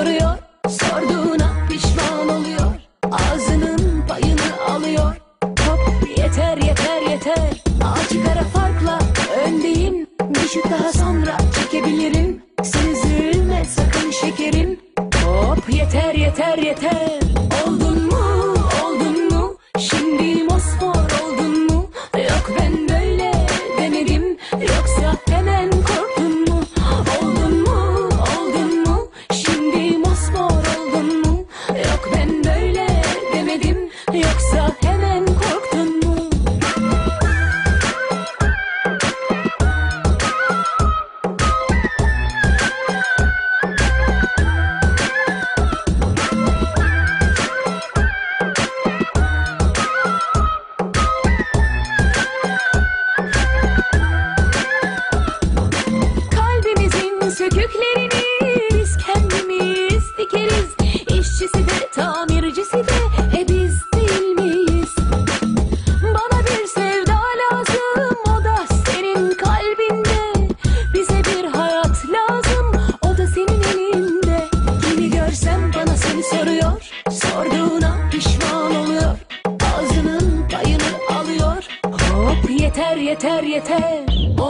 soruyor. Sorduğuna pişman oluyor. Ağzının payını alıyor. Hop yeter yeter yeter. Altı kara farkla öndeyim. Bir şut daha sonra çekebilirim. Sen üzülme sakın şekerim. Hop yeter yeter yeter. Söküklerini biz kendimiz dikeriz. İşçisi de tamircisi de e biz değil miyiz? Bana bir sevda lazım o da senin kalbinde. Bize bir hayat lazım o da senin elinde. Kimi görsem bana seni soruyor. Sorduğuna pişman oluyor. Ağzının payını alıyor. Hop yeter yeter yeter. Ol